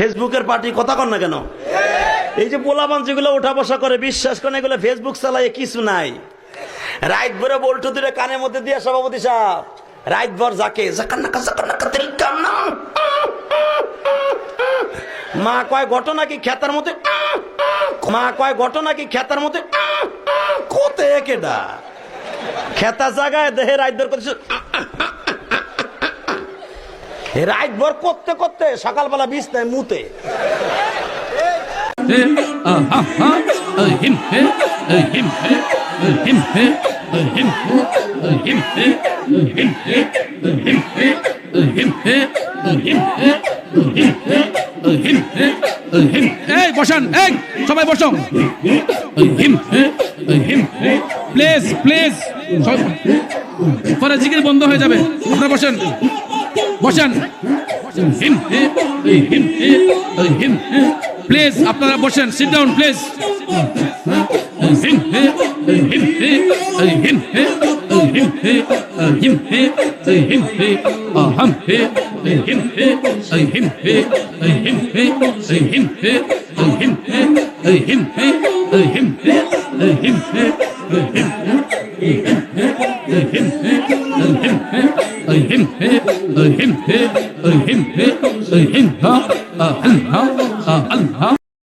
ফেসবুকের পার্টি কথা কন না কেন? এই যে পোলাবান যেগুলো ওঠা বসা করে, বিশ্বাস করেন এগুলো ফেসবুক চালায় কিছু নাই। রাইত ভরে বল্টু দিলে কানের মধ্যে দিয়ে সভাপতি সাহেব, রাইত ভর যাকে মা কয়, ঘটনা কি খেতার মধ্যে? মা কয়, ঘটনা কি খেতার মধ্যে? কোতে কেডা খেতা জায়গায় দেহে রাইত ভর করছে রাইত ভর করতে করতে সকালবেলা বিষ নেয় মুতে এই বসান এই সবাই বসো প্লিজ প্লিজ পরে জিকির বন্ধ হয়ে যাবে আপনারা বসেন বসেন প্লিজ আপনারা বসেন সিট ডাউন প্লিজ Allah